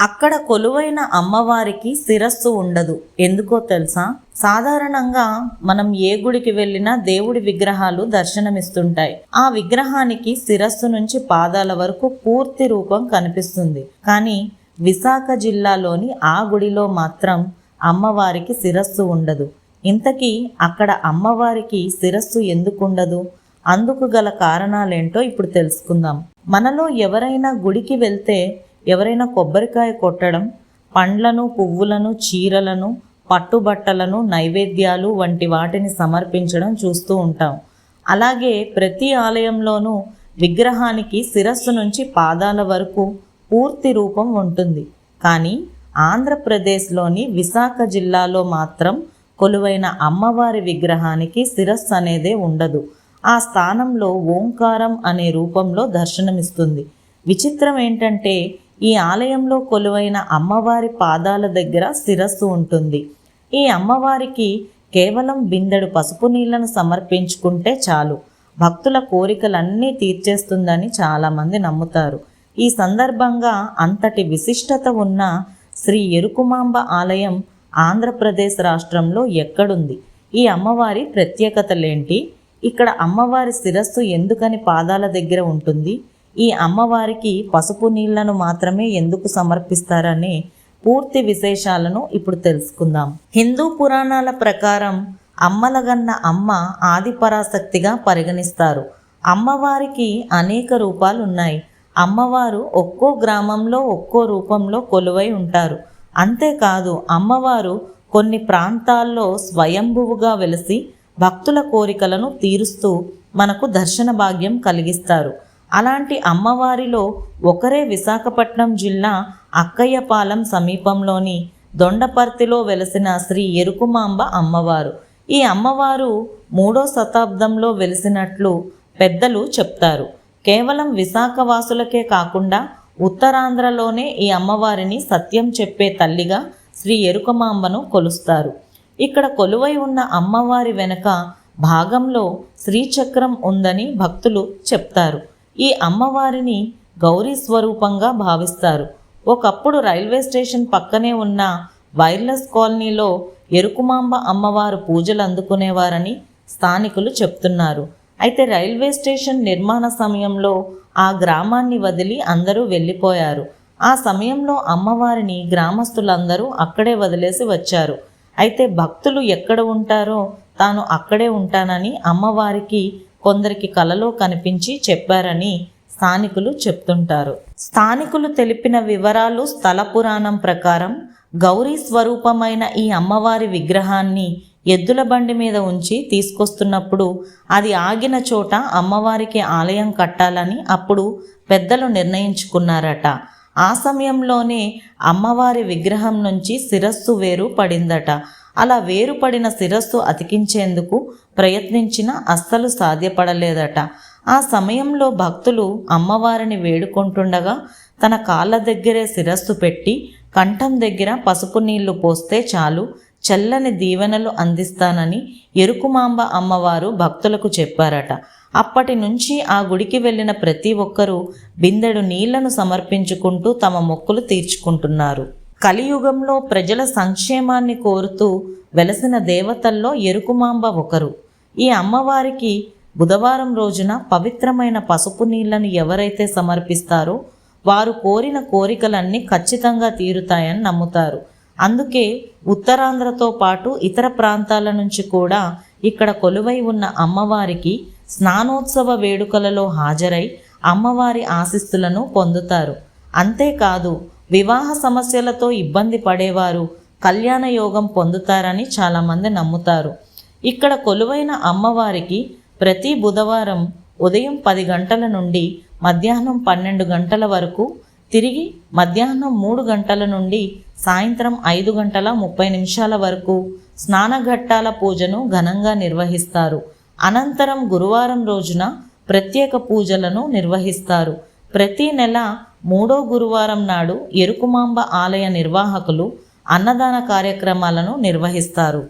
అక్కడ కొలువైన అమ్మవారికి శిరస్సు ఉండదు. ఎందుకో తెలుసా? సాధారణంగా మనం ఏ గుడికి వెళ్ళినా దేవుడి విగ్రహాలు దర్శనమిస్తుంటాయి. ఆ విగ్రహానికి శిరస్సు నుంచి పాదాల వరకు పూర్తి రూపం కనిపిస్తుంది. కానీ విశాఖ జిల్లాలోని ఆ గుడిలో మాత్రం అమ్మవారికి శిరస్సు ఉండదు. ఇంతకీ అక్కడ అమ్మవారికి శిరస్సు ఎందుకు ఉండదు అందుకు గల కారణాలేంటో ఇప్పుడు తెలుసుకుందాం. మనలో ఎవరైనా గుడికి వెళ్తే ఎవరైనా కొబ్బరికాయ కొట్టడం పండ్లను పువ్వులను చీరలను పట్టుబట్టలను నైవేద్యాలు వంటి వాటిని సమర్పించడం చూస్తూ ఉంటాం. అలాగే ప్రతి ఆలయంలోనూ విగ్రహానికి శిరస్సు నుంచి పాదాల వరకు పూర్తి రూపం ఉంటుంది. కానీ ఆంధ్రప్రదేశ్లోని విశాఖ జిల్లాలో మాత్రం కొలువైన అమ్మవారి విగ్రహానికి శిరస్సు అనేదే ఉండదు. ఆ స్థానంలో ఓంకారం అనే రూపంలో దర్శనమిస్తుంది. విచిత్రం ఏంటంటే ఈ ఆలయంలో కొలువైన అమ్మవారి పాదాల దగ్గర శిరస్సు ఉంటుంది. ఈ అమ్మవారికి కేవలం బిందెడు పసుపు నీళ్ళను సమర్పించుకుంటే చాలు. భక్తుల కోరికలన్నీ తీర్చేస్తుందని చాలామంది నమ్ముతారు. ఈ సందర్భంగా అంతటి విశిష్టత ఉన్న శ్రీ ఎరుకుమాంబ ఆలయం ఆంధ్రప్రదేశ్ రాష్ట్రంలో ఎక్కడుంది? ఈ అమ్మవారి ప్రత్యేకతలేంటి? ఇక్కడ అమ్మవారి శిరస్సు ఎందుకని పాదాల దగ్గర ఉంటుంది? ఈ అమ్మవారికి పసుపు నీళ్ళను మాత్రమే ఎందుకు సమర్పిస్తారనే పూర్తి విశేషాలను ఇప్పుడు తెలుసుకుందాం. హిందూ పురాణాల ప్రకారం అమ్మలగన్న అమ్మ ఆదిపరాశక్తిగా పరిగణిస్తారు. అమ్మవారికి అనేక రూపాలు ఉన్నాయి అమ్మవారు ఒక్కో గ్రామంలో ఒక్కో రూపంలో కొలువై ఉంటారు. అంతేకాదు అమ్మవారు కొన్ని ప్రాంతాల్లో స్వయంభువుగా వెలిసి భక్తుల కోరికలను తీరుస్తూ మనకు దర్శన భాగ్యం కలిగిస్తారు. అలాంటి అమ్మవారిలో ఒకరే విశాఖపట్నం జిల్లా అక్కయ్యపాలెం సమీపంలోని దొండపర్తిలో వెలసిన శ్రీ ఎరుకుమాంబ అమ్మవారు. ఈ అమ్మవారు మూడో శతాబ్దంలో వెలిసినట్లు పెద్దలు చెప్తారు. కేవలం విశాఖ వాసులకే కాకుండా ఉత్తరాంధ్రలోనే ఈ అమ్మవారిని సత్యం చెప్పే తల్లిగా శ్రీ ఎరుకమాంబను కొలుస్తారు. ఇక్కడ కొలువై ఉన్న అమ్మవారి వెనుక భాగంలో శ్రీచక్రం ఉందని భక్తులు చెప్తారు. ఈ అమ్మవారిని గౌరీ స్వరూపంగా భావిస్తారు. ఒకప్పుడు రైల్వే స్టేషన్ పక్కనే ఉన్న వైర్లెస్ కాలనీలో ఎరుకుమాంబ అమ్మవారు పూజలు అందుకునేవారని స్థానికులు చెప్తున్నారు. అయితే రైల్వే స్టేషన్ నిర్మాణ సమయంలో ఆ గ్రామాన్ని వదిలి అందరూ వెళ్ళిపోయారు. ఆ సమయంలో అమ్మవారిని గ్రామస్తులందరూ అక్కడే వదిలేసి వచ్చారు. అయితే భక్తులు ఎక్కడ ఉంటారో తాను అక్కడే ఉంటానని అమ్మవారికి కొందరికి కలలో కనిపించి చెప్పారని స్థానికులు చెప్తుంటారు. స్థానికులు తెలిపిన వివరాలు స్థల పురాణం ప్రకారం గౌరీ స్వరూపమైన ఈ అమ్మవారి విగ్రహాన్ని ఎద్దుల బండి మీద ఉంచి తీసుకొస్తున్నప్పుడు అది ఆగిన చోట అమ్మవారికి ఆలయం కట్టాలని అప్పుడు పెద్దలు నిర్ణయించుకున్నారట. ఆ సమయంలోనే అమ్మవారి విగ్రహం నుంచి శిరస్సు వేరు పడిందట. అలా వేరుపడిన శిరస్సు అతికించేందుకు ప్రయత్నించినా అస్సలు సాధ్యపడలేదట. ఆ సమయంలో భక్తులు అమ్మవారిని వేడుకుంటుండగా తన కాళ్ళ దగ్గరే శిరస్సు పెట్టి కంఠం దగ్గర పసుపు నీళ్ళు పోస్తే చాలు చల్లని దీవెనలు అందిస్తానని ఎరుకుమాంబ అమ్మవారు భక్తులకు చెప్పారట. అప్పటి నుంచి ఆ గుడికి వెళ్ళిన ప్రతి ఒక్కరూ బిందెడు నీళ్ళను సమర్పించుకుంటూ తమ మొక్కులు తీర్చుకుంటున్నారు. కలియుగంలో ప్రజల సంక్షేమాన్ని కోరుతూ వెలసిన దేవతల్లో ఎరుకుమాంబ ఒకరు. ఈ అమ్మవారికి బుధవారం రోజున పవిత్రమైన పసుపు నీళ్ళను ఎవరైతే సమర్పిస్తారో వారు కోరిన కోరికలన్నీ ఖచ్చితంగా తీరుతాయని నమ్ముతారు. అందుకే ఉత్తరాంధ్రతో పాటు ఇతర ప్రాంతాల నుంచి కూడా ఇక్కడ కొలువై ఉన్న అమ్మవారికి స్నానోత్సవ వేడుకలలో హాజరై అమ్మవారి ఆశిస్తులను పొందుతారు. అంతేకాదు వివాహ సమస్యలతో ఇబ్బంది పడేవారు కళ్యాణ యోగం పొందుతారని చాలామంది నమ్ముతారు. ఇక్కడ కొలువైన అమ్మవారికి ప్రతి బుధవారం ఉదయం పది గంటల నుండి మధ్యాహ్నం పన్నెండు గంటల వరకు తిరిగి మధ్యాహ్నం మూడు గంటల నుండి సాయంత్రం ఐదు గంటల ముప్పై నిమిషాల వరకు స్నానఘట్టాల పూజను ఘనంగా నిర్వహిస్తారు. అనంతరం గురువారం రోజున ప్రత్యేక పూజలను నిర్వహిస్తారు. ప్రతి నెల మూడో గురువారం నాడు ఎరుకుమాంబ ఆలయ నిర్వాహకులు అన్నదాన కార్యక్రమాలను నిర్వహిస్తారు.